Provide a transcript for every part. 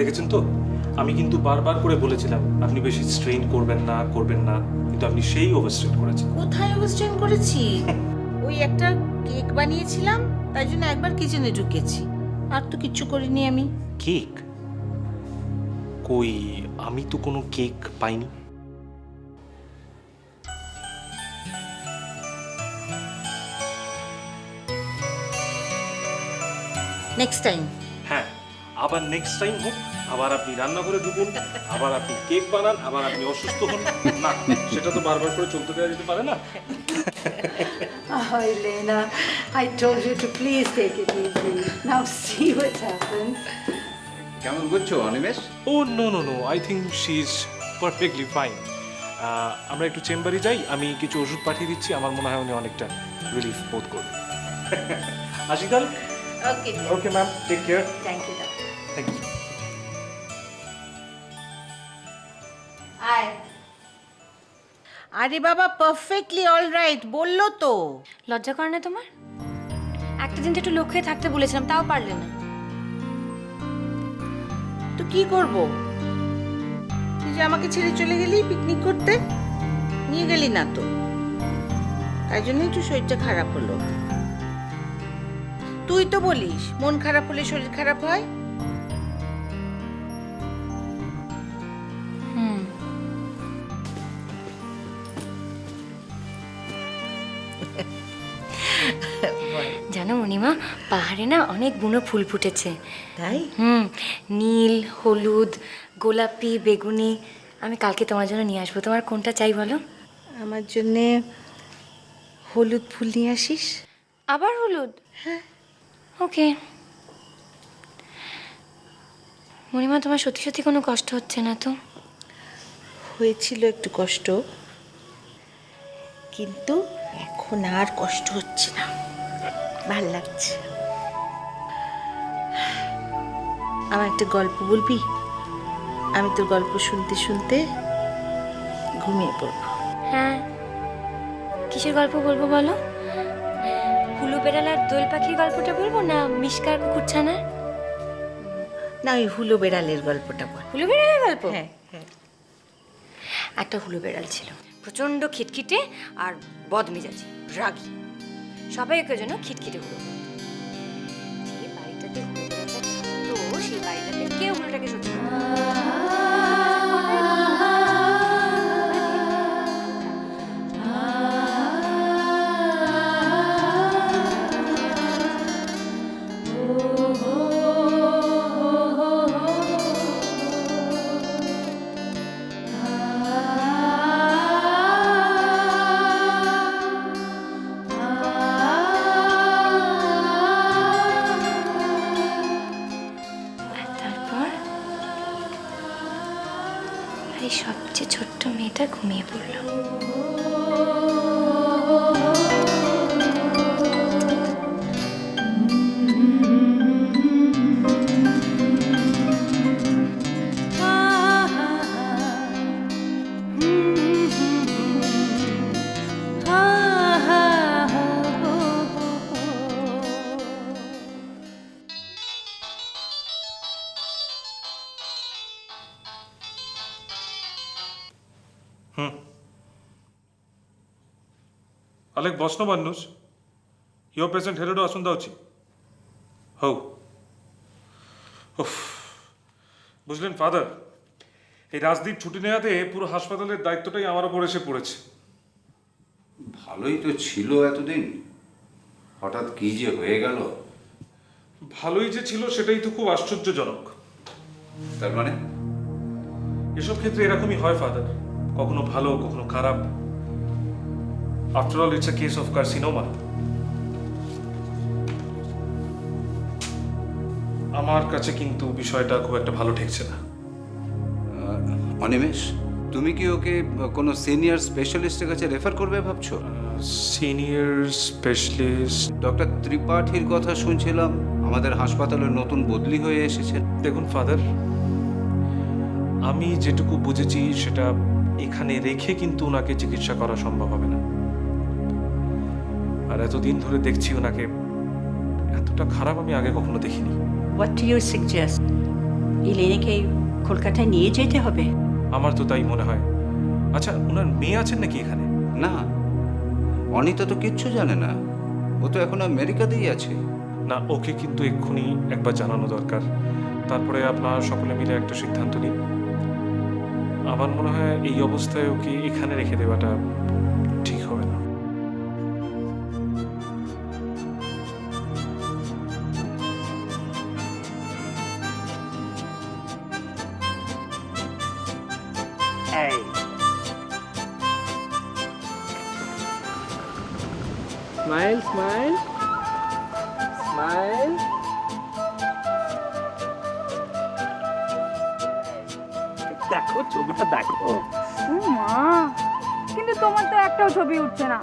দেখেছেন তো? আমি কিন্তু বারবার করে বলেছিলাম আপনি বেশি স্ট্রেন করবেন না করবেন না কিন্তু আপনি সেই ওভারস্ট্রেন করেছেন। কোথায় অবস্থান করেছি? ওই একটা কেক বানিয়েছিলাম তাই জন্য একবার কিচেনে ঢুকেছি। আর তো কিচ্ছু করিনি আমি। কেক কই আমি তো কোনো কেক পাইনি। নেক্সট টাইম হ্যাঁ আবার নেক্সট টাইম হোক। আবার আপনি রান্না করে ঢুকুন আবার আপনি কেক বানান আবার আপনি অসুস্থ হন। না সেটা তো বারবার করে চলতে দেওয়া যেতে পারে না। Oh, Elena, I told you to please take it easy. Now see what happens. কেমন বুঝছ Animesh? Oh no no no I think she is perfectly fine আমরা একটু চেম্বারে যাই আমি কিছু ওষুধ পাঠিয়ে দিচ্ছি আমার মনে হয় উনি অনেকটা রিলিফ বোধ আসি তাহলে Okay, okay ma'am take care you, doctor. Thank you Aye. আরে বাবা পারফেক্টলি অল রাইট বলল তো। লজ্জা করে না তোমার? একটা দিন তো একটু লক্ষ্যে থাকতে বলেছিলাম তাও পারলে না। তো কি করব? তুই যে আমাকে ছেড়ে চলে গেলি পিকনিক করতে নিয়ে গেলি না তো। তাই জন্য একটু শরীরটা খারাপ হলো। তুই তো বলিস মন খারাপ হলে শরীর খারাপ হয়। পাহাড়ে না অনেক বুনো ফুল ফুটেছে। তাই? হুম নীল হলুদ গোলাপি বেগুনি আমি কালকে তোমার জন্য নিয়ে আসব। তোমার কোনটা চাই বলো? আমার জন্যে হলুদ ফুল নিয়ে আসিস। আবার হলুদ? হ্যাঁ। ওকে। মণিমা তোমার সত্যি সত্যি কোনো কষ্ট হচ্ছে না তো? হয়েছিল একটু কষ্ট কিন্তু এখন আর কষ্ট হচ্ছে না। ভালো লাগছে। আমার একটা গল্প বলবি? আমি তোর গল্প শুনতে শুনতে ঘুমিয়ে পড়ব। হ্যাঁ। কিসের গল্প বলব বলো? হুলু বেড়াল দোল পাখির গল্পটা বলব না মিসকার কুকুরছানার? না ওই হুলো বেড়ালের গল্পটা বল। হুলু বেড়ালের গল্প? হ্যাঁ হ্যাঁ। একটা হুলু বেড়াল ছিল। প্রচণ্ড খিটখিটে আর বদমেজাজি রাগী। সবাই ওকে জন্য খিটখিটে হুলো সেই বাড়িটাতে কেউ হুলোটাকে সহ্য করতো ঘুমিয়ে পড়ল। অলেক বসন মানুষ ಯೋ পেসেন্ট ಹೆರಡು ಅಸಂದ ಅಚ್ಚಿ হৌ বুঝলেন ফাদার এই রাজদীপ ছুটি নেওয়াতে পুরো হাসপাতালের দায়িত্বটাই আমার ওপর এসে পড়েছে। ভালোই তো ছিল এতদিন। হঠাৎ কি যে হয়ে গেল? ভালোই যে ছিল সেটাই তো খুব আশ্চর্যজনক। তার মানে? এসব ক্ষেত্রে এরকমই হয় ফাদার কখনো ভালো কখনো খারাপ। After all it's a case of carcinoma আমার কাছে কিন্তু বিষয়টা খুব একটা ভালো ঠেকছে না। অনিমেষ তুমি কি ওকে কোনো সিনিয়র স্পেশালিস্টের কাছে রেফার করবে ভাবছ? সিনিয়র স্পেশালিস্ট ডক্টর ত্রিপাঠীর কথা শুনছিলাম আমাদের হাসপাতালে নতুন বদলি হয়ে এসেছেন দেখুন ফাদার আমি যেটুকু বুঝেছি সেটা এখানে রেখে কিন্তু ওনাকে চিকিৎসা করা সম্ভব হবে না। আর এতদিন ধরে দেখছি ওনাকে এতটা খারাপ আমি আগে কখনো দেখিনি। হোয়াট ইউ সাজেস্ট ইলেনাকে কলকাতায় নিয়ে যেতে হবে? আমার তো তাই মনে হয়। আচ্ছা ওনার মেয়ে আছেন নাকি এখানে? না অনিতা তো কিচ্ছু জানে না। ও তো এখন আমেরিকাতেই আছে। না ওকে কিন্তু এক্ষুনি একবার জানানো দরকার। তারপরে আপনার সকলে মিলে একটা সিদ্ধান্ত নিন। আমার মনে হয় এই অবস্থায় ওকে এখানে রেখে দেওয়াটা স্মাইল স্মাইল স্মাইল দেখো ছবিটা দেখো। মা কিন্তু তোমার তো একটাও ছবি উঠছে না।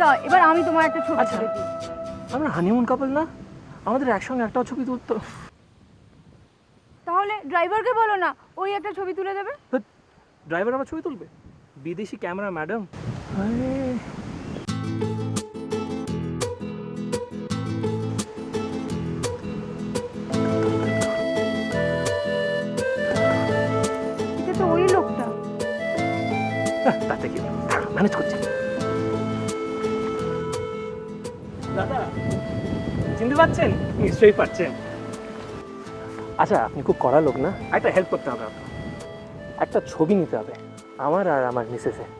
দাও এবার আমি তোমার একটা ছবি আচ্ছা। তুলে দিই। আমরা হানিমুন কাপল না? আমাদের একসঙ্গে একটাও ছবি তুলতো তাহলে ড্রাইভারকে বলো না ওই একটা ছবি তুলে দেবে? ড্রাইভার আমার ছবি তুলবে? বিদেশি ক্যামেরা ম্যাডাম আরে তাতে কি? ম্যানেজ করছি। দাদা চিনতে পারছেন? নিশ্চয়ই পারছেন। আচ্ছা আপনি খুব কড়া লোক না? একটা হেল্প করতে হবে আপনার একটা ছবি নিতে হবে আমার আর আমার মিসেসের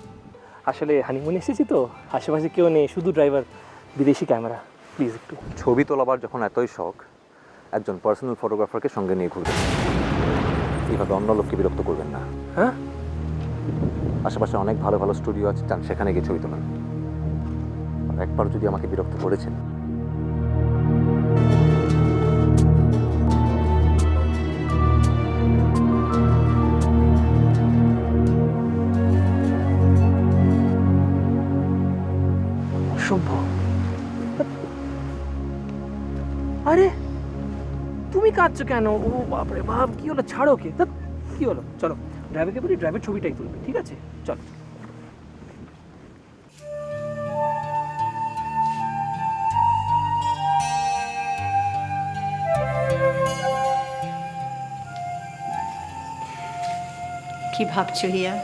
আসলে হানিমুন এসেছি তো আশেপাশে কেউ নেই শুধু ড্রাইভার বিদেশি ক্যামেরা প্লিজ একটু। ছবি তোলাবার যখন এতই শখ একজন পার্সোনাল ফটোগ্রাফারকে সঙ্গে নিয়ে ঘুরবেন। এইভাবে অন্য লোককে বিরক্ত করবেন না। হ্যাঁ? আশেপাশে অনেক ভালো ভালো স্টুডিও আছে, চান সেখানে গিয়ে ছবি তোলেন। একবার যদি আমাকে বিরক্ত করেছেন। অসভ্য। আরে, তুমি কাঁদছো কেন? ও বাপরে বাপ, কি হলো? ছাড়ো কে কি হলো? চলো। ড্রাইভারকে বলি ড্রাইভার ছবিটাই তুলবে ঠিক আছে? চলো। কি ভাবছ রিয়া?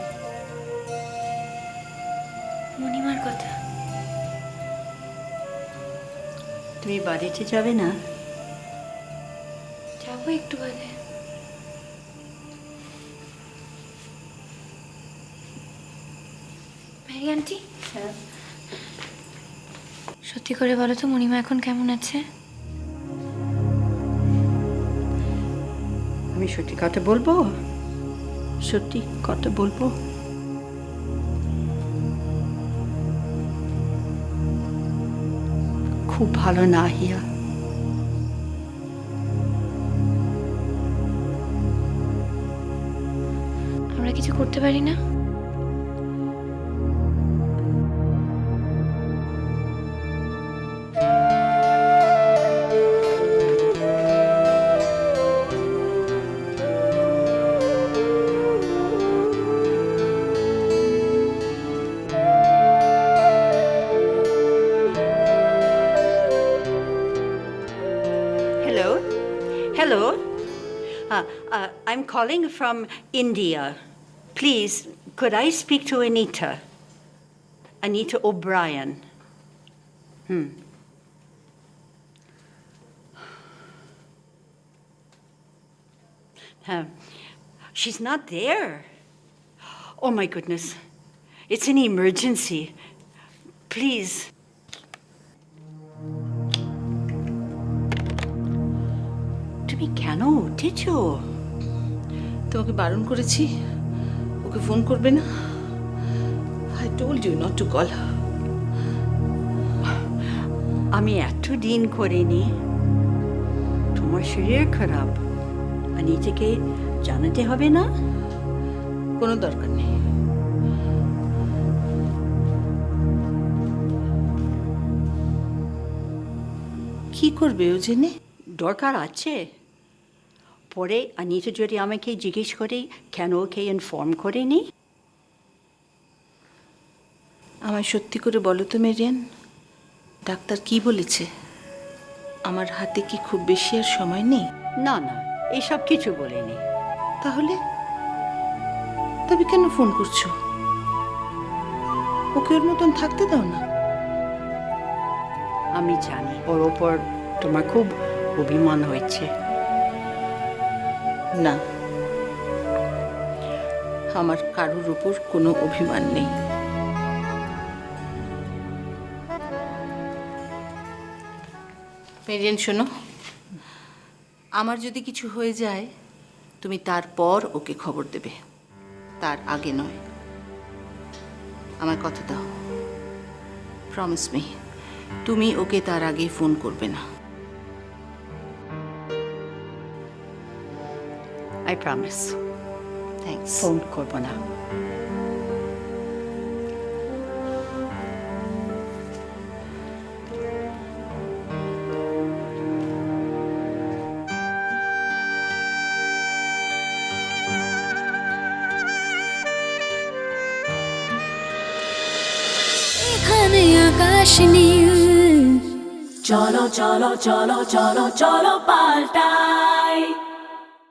মণিমার কথা। তুমি বাড়িতে যাবে না? যাব একটু বাদে আন্টি। সত্যি করে বলো তো মণিমা এখন কেমন আছে? আমি সত্যি কথা বলব? সত্যি কথা বলব? খুব ভালো না হিয়া। আমরা কিছু করতে পারি না? calling from India. Please, could I speak to Anita? Anita O'Brien. Hmm. Uh, she's not there. Oh my goodness. It's an emergency. Please. To be cano, did you? তোমাকে বারণ করেছি। ওকে ফোন করবে না। I told you not to call আমি এত দিন করিনি। তোমার শরীর খারাপ। আর নিজেকে জানাতে হবে না? কোনো দরকার নেই। কি করবে ও জেনে? দরকার আছে? পরে আনিতা যদি আমাকে জিজ্ঞেস করে কেন ওকে ইনফর্ম করেনি? আমায় সত্যি করে বলো তো মেরিয়ান ডাক্তার কি বলেছে? আমার হাতে কি খুব বেশি আর সময় নেই? না না এসব কিছু বলেনি। তাহলে? তবে কেন ফোন করছ? ওকে ওর মতন থাকতে দাও না। আমি জানি ওর ওপর তোমার খুব অভিমান হয়েছে। না। আমার কারুর উপর কোনো অভিমান নেই। মেরিয়ান, শোনো। আমার যদি কিছু হয়ে যায়, তুমি তারপর ওকে খবর দেবে। তার আগে নয়। আমার কথা দাও। প্রমিস মি তুমি ওকে তার আগে ফোন করবে না। আই প্রমিস থ্যাঙ্কস ফোন করব না। এখানে আকাশ নীল। চলো চলো চলো চলো চলো পাল্টাই